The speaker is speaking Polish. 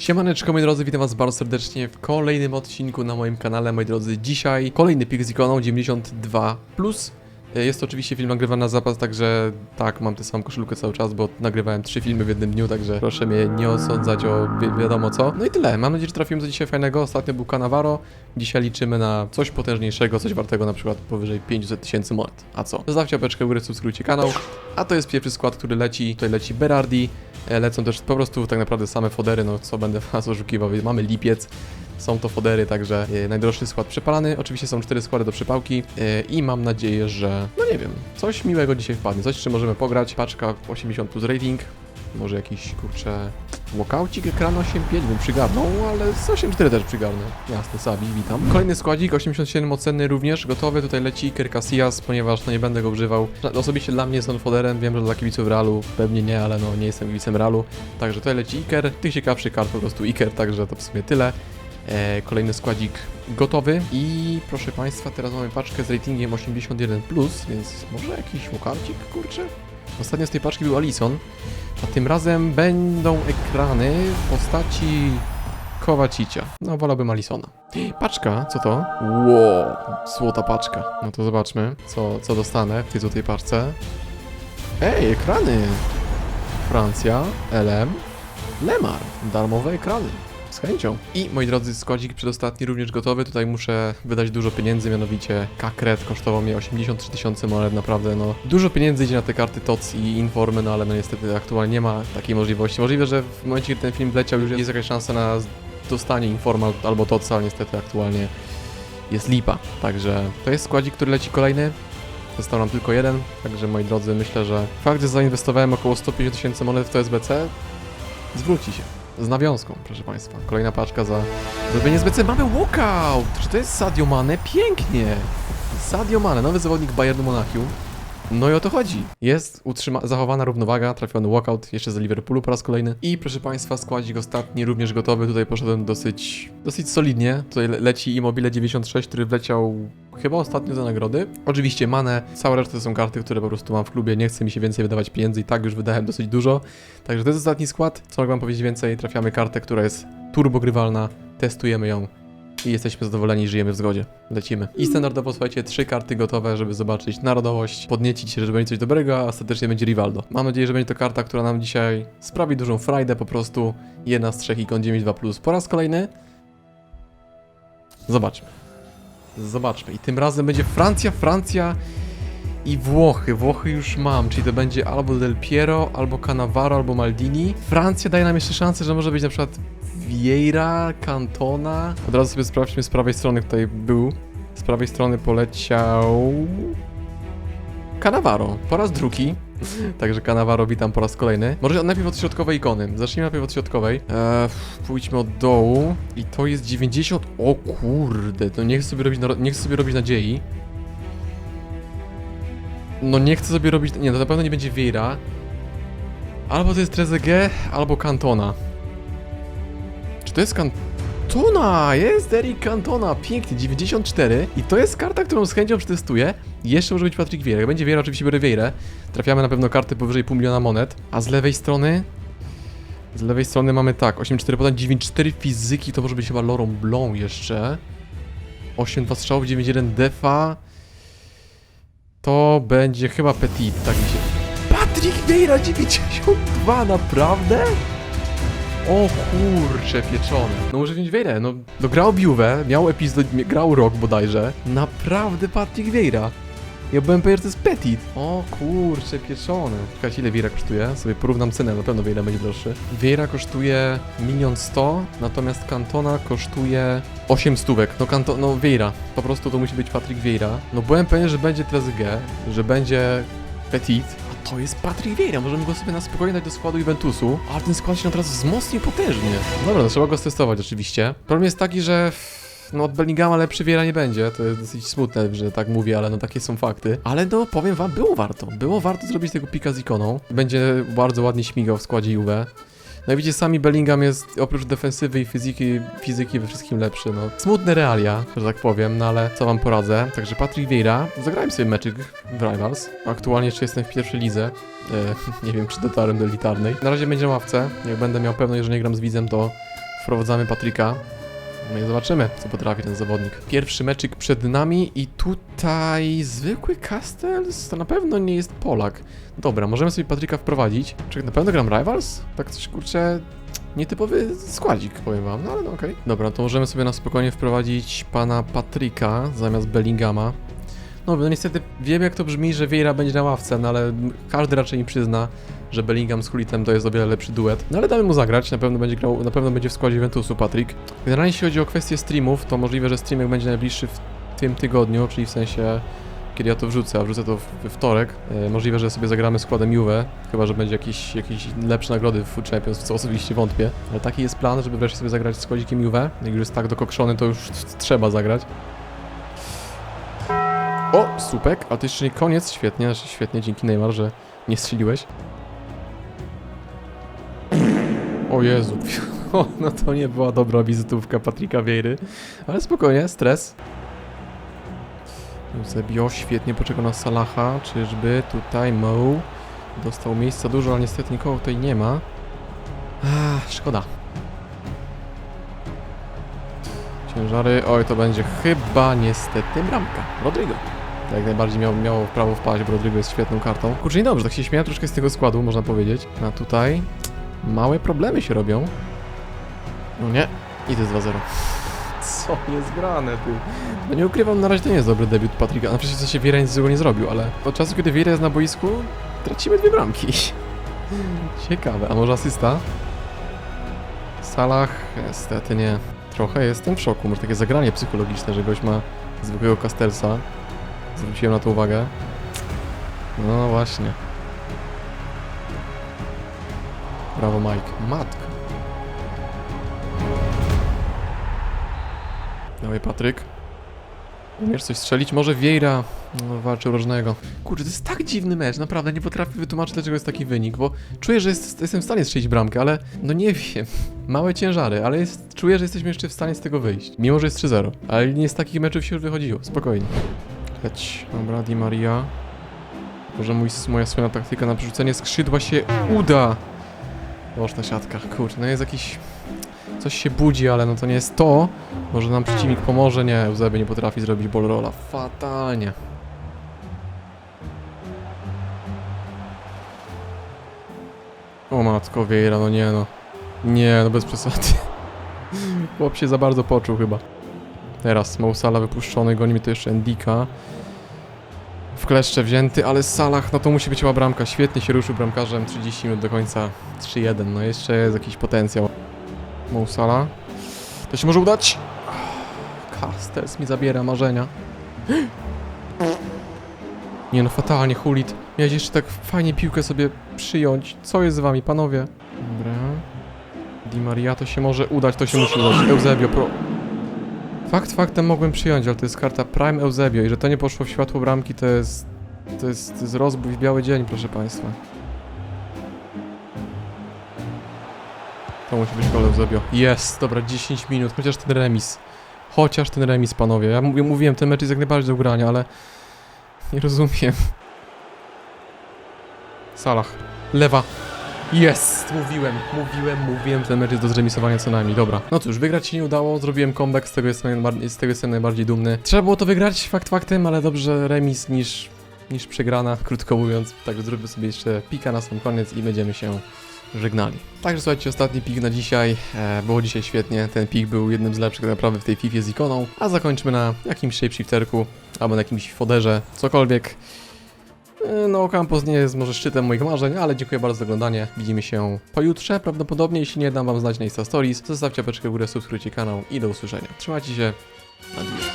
Siemaneczko moi drodzy, witam was bardzo serdecznie w kolejnym odcinku na moim kanale, moi drodzy. Dzisiaj kolejny pik z ikoną 92+. Plus. E, Jest to oczywiście film nagrywany na zapas, także tak, mam tę samą koszulkę cały czas, bo nagrywałem trzy filmy w jednym dniu, także proszę mnie nie osądzać o wi wiadomo co. No i tyle, mam nadzieję, że trafimy coś dzisiaj fajnego. Ostatnio był Cannavaro, dzisiaj liczymy na coś potężniejszego, coś wartego na przykład powyżej 500 tysięcy monet. A co? Zostawcie łapeczkę w górę, subskrybujcie kanał. A to jest pierwszy skład, który leci, tutaj leci Berardi, E, Lecą też po prostu tak naprawdę same fodery, no co będę was oszukiwał. Mamy lipiec, są to fodery, także e, najdroższy skład przepalany. Oczywiście są cztery składy do przepałki e, i mam nadzieję, że no nie wiem, coś miłego dzisiaj wpadnie, coś czy możemy pograć. Paczka 80 plus rating, może jakiś kurczę walkoucik ekran 8.5 bym przygarnął, ale z 8.4 też przygarnę. Jasne, Sabi, witam. Kolejny składzik, 87 ocenny również, gotowy. Tutaj leci Iker Casillas, ponieważ no nie będę go używał. Osobiście dla mnie jest on foderem, wiem, że dla kibiców Realu pewnie nie, ale no nie jestem kibicem Realu. Także tutaj leci Iker, tych ciekawszych kart po prostu Iker, także to w sumie tyle. E, kolejny składzik gotowy i proszę Państwa, teraz mamy paczkę z ratingiem 81+, więc może jakiś łokarcik, kurczę? Ostatnio z tej paczki był Alison, a tym razem będą ekrany w postaci Kowacicia. No, wolałbym Alisona. Paczka, co to? Wow, złota paczka. No to zobaczmy, co, co dostanę w tej złotej paczce. Ej, ekrany! Francja, LM, Lemar. Darmowe ekrany. Chęcią. I moi drodzy, składzik przedostatni również gotowy. Tutaj muszę wydać dużo pieniędzy, mianowicie Kakret kosztował mnie 83 tysiące monet, naprawdę no. Dużo pieniędzy idzie na te karty TOC i Informy, no ale no niestety aktualnie nie ma takiej możliwości. Możliwe, że w momencie, kiedy ten film leciał już jest jakaś szansa na dostanie Informa albo TOC, ale niestety aktualnie jest lipa. Także to jest składzik, który leci kolejny. Został nam tylko jeden, także moi drodzy, myślę, że fakt, że zainwestowałem około 150 tysięcy monet w to SBC, zwróci się. Z nawiązką, proszę Państwa. Kolejna paczka za zrobienie SBC. Mamy walkout! Czy to jest Sadio Mane? Pięknie! Sadio Mane, nowy zawodnik Bayernu Monachium. No i o to chodzi. Jest utrzyma- zachowana równowaga, trafiony walkout, jeszcze z Liverpoolu po raz kolejny. I proszę Państwa, składzik ostatni również gotowy. Tutaj poszedłem dosyć, dosyć solidnie. Tutaj le- leci Immobile 96, który wleciał chyba ostatnio za nagrody. Oczywiście Mane, cała reszta to są karty, które po prostu mam w klubie. Nie chce mi się więcej wydawać pieniędzy i tak już wydałem dosyć dużo. Także to jest ostatni skład. Co mogę wam powiedzieć więcej? Trafiamy kartę, która jest turbogrywalna, testujemy ją i jesteśmy zadowoleni, żyjemy w zgodzie. Lecimy. I standardowo, słuchajcie, trzy karty gotowe, żeby zobaczyć narodowość, podniecić się, że będzie coś dobrego, a ostatecznie będzie Rivaldo. Mam nadzieję, że będzie to karta, która nam dzisiaj sprawi dużą frajdę po prostu. Jedna z trzech ikon 9.2+. Po raz kolejny. Zobaczmy. Zobaczmy. I tym razem będzie Francja, Francja i Włochy. Włochy już mam, czyli to będzie albo Del Piero, albo Cannavaro, albo Maldini. Francja daje nam jeszcze szansę, że może być na przykład Vieira, Cantona. Od razu sobie sprawdźmy z prawej strony, tutaj był. Z prawej strony poleciał... Cannavaro, po raz drugi. Także Cannavaro witam po raz kolejny. Może najpierw od środkowej ikony. Zacznijmy najpierw od środkowej. Eee, pójdźmy od dołu. I to jest 90... O kurde, to nie chcę sobie robić, nie chcę sobie robić nadziei. No nie chcę sobie robić... Nie, to na pewno nie będzie Vieira. Albo to jest Trezeguet, albo Cantona. Czy to jest Cantona? Jest Eric Cantona, pięknie, 94. I to jest karta, którą z chęcią przetestuję. Jeszcze może być Patrick Vieira. Jak będzie Vieira, oczywiście biorę Vieirę. Trafiamy na pewno karty powyżej pół miliona monet. A z lewej strony... Z lewej strony mamy tak, 8-4 podań, 9-4 fizyki, to może być chyba Laurent Blanc jeszcze. 8-2 strzałów, 9-1 defa. To będzie chyba Petit, tak mi się... Patrick Vieira 92, naprawdę? O kurcze pieczone. No muszę wziąć Vieirę, no, no grał Juve, miał epizod, grał rok bodajże. Naprawdę Patrick Vieira. Ja byłem pewien, że to jest Petit. O kurcze pieczone. Czekajcie, ile Vieira kosztuje? Sobie porównam cenę, na pewno Vieira będzie droższy. Vieira kosztuje milion sto, natomiast Cantona kosztuje 8 stówek. No Kanto, no Vieira. Po prostu to musi być Patrick Vieira. No byłem pewien, że będzie Trezeguet, że będzie Petit, to jest Patrick Vieira. Możemy go sobie na spokojnie dać do składu Juventusu, ale ten skład się od razu wzmocnił potężnie. Dobra, no trzeba go stestować oczywiście. Problem jest taki, że no od Bellingama lepszy Vieira nie będzie, to jest dosyć smutne, że tak mówię, ale no takie są fakty. Ale no powiem wam, było warto, było warto zrobić tego pika z ikoną. Będzie bardzo ładnie śmigał w składzie Juve. No i widzicie, sami Bellingham jest oprócz defensywy i fizyki, fizyki we wszystkim lepszy, no. Smutne realia, że tak powiem, no ale co wam poradzę. Także Patrick Vieira, zagrałem sobie meczyk w Rivals. Aktualnie jeszcze jestem w pierwszej lidze. E, nie wiem, czy dotarłem do elitarnej. Na razie będzie ławce. Jak będę miał pewność, że nie gram z widzem, to wprowadzamy Patryka. No i zobaczymy, co potrafi ten zawodnik. Pierwszy meczyk przed nami i tutaj zwykły Castells to na pewno nie jest Polak. Dobra, możemy sobie Patryka wprowadzić. Czy na pewno gram Rivals? Tak coś kurczę nietypowy składzik, powiem wam, no ale no okej. Dobra, to możemy sobie na spokojnie wprowadzić pana Patryka zamiast Bellingama. No, no niestety wiem jak to brzmi, że Vieira będzie na ławce, no ale każdy raczej mi przyzna, że Bellingham z Hulitem to jest o wiele lepszy duet. No ale damy mu zagrać, na pewno będzie grał, na pewno będzie w składzie Juventusu Patrick. Generalnie jeśli chodzi o kwestię streamów, to możliwe, że streamek będzie najbliższy w tym tygodniu, czyli w sensie kiedy ja to wrzucę, a wrzucę to we wtorek. E, możliwe, że sobie zagramy składem Juve, chyba, że będzie jakieś, jakieś lepsze nagrody w Food Champions, w co osobiście wątpię. Ale taki jest plan, żeby wreszcie sobie zagrać z składzikiem Juve. Jak już jest tak dokokszony, to już trzeba zagrać. O, słupek, a to jeszcze nie koniec, świetnie, świetnie, dzięki Neymar, że nie strzeliłeś. O Jezu, no to nie była dobra wizytówka Patryka Wiejry, ale spokojnie, stres. Eusebio świetnie poczekał na Salaha, czyżby tutaj Mo dostał miejsca dużo, ale niestety nikogo tutaj nie ma. Ach, szkoda. Ciężary, oj to będzie chyba niestety bramka. Rodrigo. Jak najbardziej miał, miało prawo wpaść, bo Rodrigo jest świetną kartą. Kurczę, niedobrze, tak się śmiałem troszkę z tego składu, można powiedzieć. A tutaj małe problemy się robią. No nie, i to jest 2-0. Co jest grane, ty? No nie ukrywam, na razie to nie jest dobry debiut Patryka. No przecież co się Wiera nic złego nie zrobił, ale od czasu, kiedy Wiera jest na boisku, tracimy dwie bramki. Ciekawe, a może asysta? Salah, niestety nie. Trochę jestem w szoku, może takie zagranie psychologiczne, że gość ma zwykłego Castelsa. Zwróciłem na to uwagę. No właśnie. Brawo Mike. Matko. Dawaj Patryk. Umiesz coś strzelić? Może Vieira no, walczy różnego. Kurczę, to jest tak dziwny mecz, naprawdę nie potrafię wytłumaczyć, dlaczego jest taki wynik, bo czuję, że jest, jestem w stanie strzelić bramkę, ale no nie wiem. Małe ciężary, ale jest, czuję, że jesteśmy jeszcze w stanie z tego wyjść. Mimo, że jest 3-0. Ale nie z takich meczów się już wychodziło, spokojnie. Leć, dobra, Di Maria. Może mój, moja słynna taktyka na przerzucenie skrzydła się uda. Boż na siatkach, kurczę, no jest jakiś... Coś się budzi, ale no to nie jest to. Może nam przeciwnik pomoże? Nie, Eusebio nie potrafi zrobić ball rolla. Fatalnie. O matko, Vieira, no nie no. Nie, no bez przesady. Chłop się za bardzo poczuł chyba. Teraz Mousala wypuszczony, goni mi to jeszcze Endika. W kleszcze wzięty, ale Salah, no to musi być chyba bramka. Świetnie się ruszył bramkarzem, 30 minut do końca 3-1. No jeszcze jest jakiś potencjał. Mousala. To się może udać? Castells mi zabiera marzenia. Nie no, fatalnie, Hulit. Miałeś jeszcze tak fajnie piłkę sobie przyjąć. Co jest z wami, panowie? Dobra. Di Maria, to się może udać, to się musi udać. Eusebio, pro... Fakt faktem mogłem przyjąć, ale to jest karta Prime Eusebio i że to nie poszło w światło bramki, to jest... To jest, to jest rozbój w biały dzień, proszę państwa. To musi być gol Eusebio. Jest, dobra, 10 minut, chociaż ten remis. Chociaż ten remis, panowie. Ja mówiłem, ten mecz jest jak najbardziej do grania, ale... Nie rozumiem. Salah. Lewa. Jest! Mówiłem, mówiłem, mówiłem, że ten mecz jest do zremisowania co najmniej. Dobra. No cóż, wygrać się nie udało, zrobiłem comeback, z tego jestem najbardziej, z tego jestem najbardziej dumny. Trzeba było to wygrać, fakt faktem, ale dobrze remis niż, niż przegrana, krótko mówiąc. Także zróbmy sobie jeszcze pika na sam koniec i będziemy się żegnali. Także słuchajcie, ostatni pik na dzisiaj. E, było dzisiaj świetnie. Ten pik był jednym z lepszych naprawdę w tej FIFA z ikoną. A zakończmy na jakimś shapeshifterku albo na jakimś foderze, cokolwiek. E, No, Campos nie jest może szczytem moich marzeń, ale dziękuję bardzo za oglądanie. Widzimy się pojutrze prawdopodobnie. Jeśli nie, dam wam znać na Insta Stories. Zostawcie apeczkę w górę, subskrybujcie kanał i do usłyszenia. Trzymajcie się. Adios.